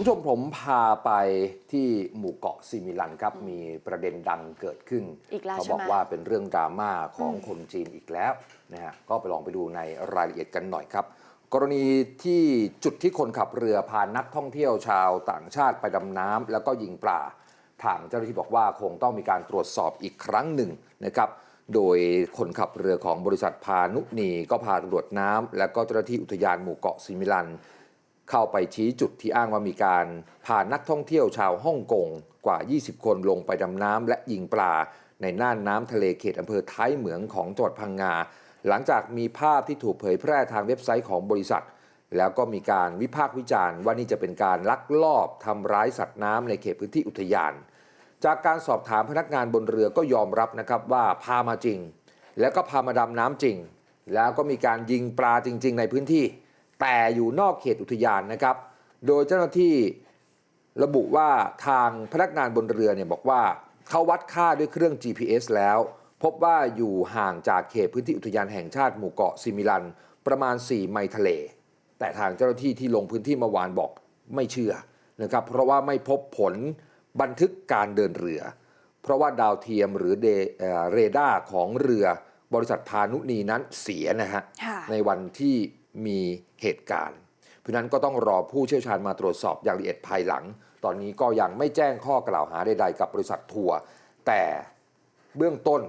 คุณผู้ชมผมพาไปที่หมู่เกาะซิมิลันครับ มีประเด็นดังเกิดขึ้นอีกแล้วเขาใช่บอกไหมว่าเป็นเรื่องดราม่าของอืมคนจีนอีกแล้วนะฮะก็ไปลองไปดูในรายละเอียดกันหน่อยครับ กรณีที่จุดที่คนขับเรือพานักท่องเที่ยวชาวต่างชาติไปดำน้ำแล้วก็ยิงปลาทางเจ้าหน้าที่บอกว่าคงต้องมีการตรวจสอบอีกครั้งหนึ่งนะครับโดยคนขับเรือของบริษัทพานุนีก็พาตำรวจน้ำและก็เจ้าหน้าที่อุทยานหมู่เกาะซิมิลัน เข้าไปชี้จุดที่อ้างว่ามีการพานักท่องเที่ยวชาวฮ่องกงกว่า 20 คนลงไปดำน้ำและยิงปลา ในน่านน้ำทะเลเขตอำเภอท้ายเหมืองของจังหวัดพังงา หลังจากมีภาพที่ถูกเผยแพร่ทางเว็บไซต์ของบริษัท แล้วก็มีการวิพากษ์วิจารณ์ว่านี่จะเป็นการลักลอบทำร้ายสัตว์น้ำในเขตพื้นที่อุทยาน จากการสอบถามพนักงานบนเรือก็ยอมรับนะครับว่าพามาจริง แล้วก็พามาดำน้ำจริง แล้วก็มีการยิงปลาจริง ๆ ในพื้นที่ แต่อยู่นอกเขตอุทยานนะครับ โดยเจ้าหน้าที่ระบุว่าทางพนักงานบนเรือเนี่ยบอกว่าเขาวัดค่าด้วยเครื่อง GPS แล้ว พบว่าอยู่ห่างจากเขตพื้นที่อุทยานแห่งชาติหมู่เกาะซิมิลัน ประมาณ 4 ไมล์ทะเล แต่ทางเจ้าหน้าที่ที่ลงพื้นที่เมื่อวานบอกไม่เชื่อนะครับเพราะว่าไม่พบผลบันทึกการเดินเรือ เพราะว่าดาวเทียมหรือเดเอ่อเรดาร์ของเรือบริษัทพานุนีนั้นเสียนะฮะค่ะในวันที่ มีเหตุการณ์ เพราะนั้นก็ต้องรอผู้เชี่ยวชาญมาตรวจสอบอย่างละเอียดภายหลัง ตอนนี้ก็ยังไม่แจ้งข้อกล่าวหาใดๆกับบริษัททัวร์แต่เบื้องต้น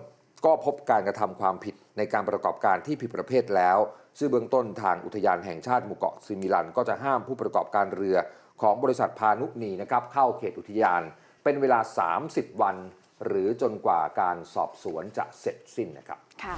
ก็พบการกระทำความผิดในการประกอบการที่ผิดประเภทแล้ว ซึ่งเบื้องต้นทางอุทยานแห่งชาติหมู่เกาะซิมิลัน ก็จะห้ามผู้ประกอบการเรือของบริษัทพานุนีนะครับเข้าเขตอุทยาน เป็นเวลา 30 วัน หรือจนกว่าการสอบสวนจะเสร็จสิ้นนะครับ ค่ะ